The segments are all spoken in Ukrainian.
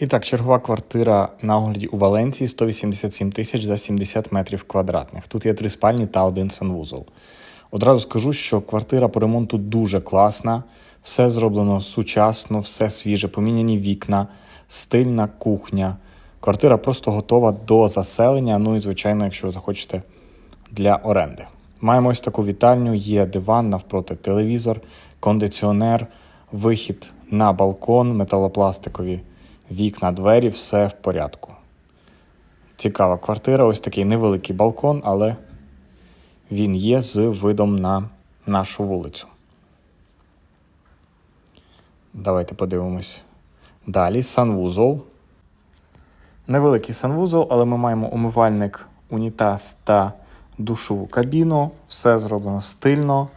І так, чергова квартира на огляді у Валенції 187 тисяч за 70 метрів квадратних. Тут є три спальні та один санвузол. Одразу скажу, що квартира по ремонту дуже класна, все зроблено сучасно, все свіже, поміняні вікна, стильна кухня. Квартира просто готова до заселення. Ну і, звичайно, якщо ви захочете для оренди. Маємо ось таку вітальню, є диван, навпроти телевізор, кондиціонер, вихід на балкон, металопластикові вікна, двері, все в порядку. Цікава квартира, ось такий невеликий балкон, але він є з видом на нашу вулицю. Давайте подивимось. Далі санвузол. Невеликий санвузол, але ми маємо умивальник, унітаз та душову кабіну. Все зроблено стильно.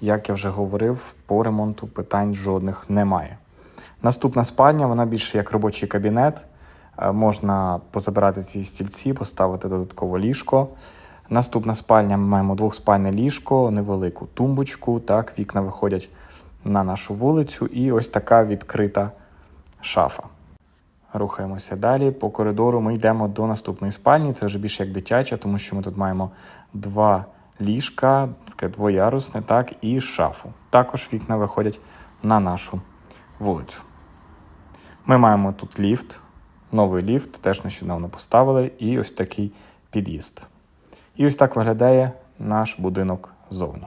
Як я вже говорив, по ремонту питань жодних немає. Наступна спальня, вона більше як робочий кабінет. Е, Можна позабирати ці стільці, поставити додатково ліжко. Наступна спальня ми маємо двохспальне ліжко, невелику тумбочку. Так, вікна виходять на нашу вулицю, і ось така відкрита шафа. Рухаємося далі. По коридору ми йдемо до наступної спальні. Це вже більше як дитяча, тому що ми тут маємо два ліжка, таке двоярусне, так, і шафу. Також вікна виходять на нашу вулицю. Ми маємо тут ліфт, новий ліфт, теж нещодавно поставили, і ось такий під'їзд. І ось так виглядає наш будинок ззовні.